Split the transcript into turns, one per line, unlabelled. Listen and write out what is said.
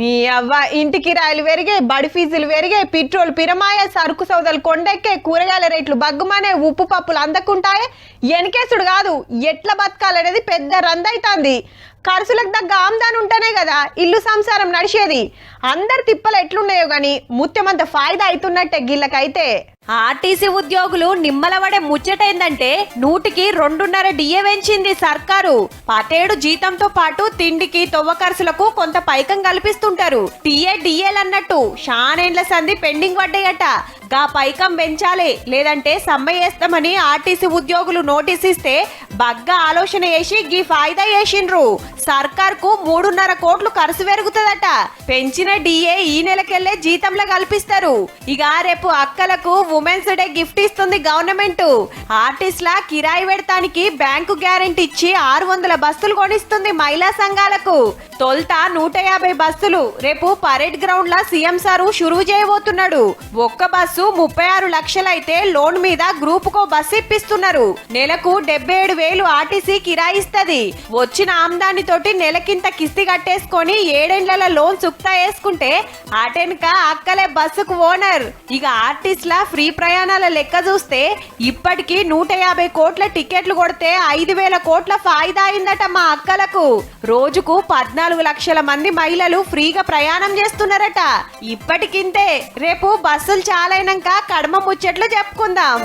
నీ అవ్వ ఇంటి కిరాయిలు పెరిగాయి బడి ఫీజులు పెరిగాయి పెట్రోల్ పిరమాయ సరుకు సౌదాలు కొండెక్కే కూరగాయల రేట్లు బగ్గుమనే ఉప్పు పప్పులు అందకుంటాయే. ఎనకేసుడు కాదు ఎట్ల బతకాలనేది పెద్ద రందైతాంది. ఖర్చులకు తగ్గ ఆమ్దాన్ ఉంటేనే కదా ఇల్లు సంసారం నడిచేది. అందరి తిప్పలు ఎట్లున్నాయో గాని ముత్యమంత ఫాయిదా అవుతున్నట్టే గిళ్ళకైతే.
ఆర్టీసీ ఉద్యోగులు నిమ్మలవడే ముచ్చటైందంటే నూటికి రెండున్నర డిఏ పెంచింది సర్కారు. పటేడు జీతంతో పాటు తిండికి తొవ్వకరసులకు కొంత పైకం కల్పిస్తుంటారు. టీఏ డిఏలు అన్నట్టు షానేండ్ల సంధి పెండింగ్ పడ్డాయట. గా పైకం పెంచాలి లేదంటే సమ్మె చేస్తామని ఆర్టీసీ ఉద్యోగులు నోటీస్ ఇస్తే బగ్గా ఆలోచన చేసి గీ ఫాయిదా చేసిండ్రు. సర్కార్కు మూడున్నర కోట్లు ఖర్చు పెరుగుతుందట. పెంచిన డిఏ ఈ నెలకెళ్ళే జీతంలో కల్పిస్తారు. ఇక రేపు అక్కలకు ఉమెన్స్ డే గిఫ్ట్ ఇస్తుంది గవర్నమెంట్. ఆర్టిస్ట్ల కిరాయి పెడతానికి బ్యాంకు గ్యారెంటీ ఇచ్చి ఆరు వందల బస్సులు కొనిస్తుంది మహిళా సంఘాలకు. తొలుత నూట యాభై బస్సులు. రేపు పరేడ్ గ్రౌండ్ లా సీఎం సారు షురువు చేయబోతున్నాడు. ఒక్క బస్సు ముప్పై ఆరు లక్షలైతే లోన్ మీద గ్రూప్ కో బస్సు ఇప్పిస్తున్నారు. నెలకు డెబ్బై ఏడు వేలు ఆర్టీసీ కిరాయిస్తది వచ్చిన ఆమ్దానితో తోటి నెలకింత కిస్తి కట్టేసుకొని ఏడేండ్ల లోన్ చుక్తా వేసుకుంటే అటెన్క అక్కలే బస్సుకు ఓనర్. ఇక ఆర్టిస్ట్ల ఫ్రీ ప్రయాణాల లెక్క చూస్తే ఇప్పటికీ నూట యాభై కోట్ల టికెట్లు కొడితే ఐదు వేల కోట్ల ఫాయిదా అయిందట మా అక్కలకు. రోజుకు పద్నాలుగు లక్షల మంది మహిళలు ఫ్రీగా ప్రయాణం చేస్తున్నారట. ఇప్పటికింతే. రేపు బస్సులు చాలైనాక కడమ ముచ్చట్లు చెప్పుకుందాం.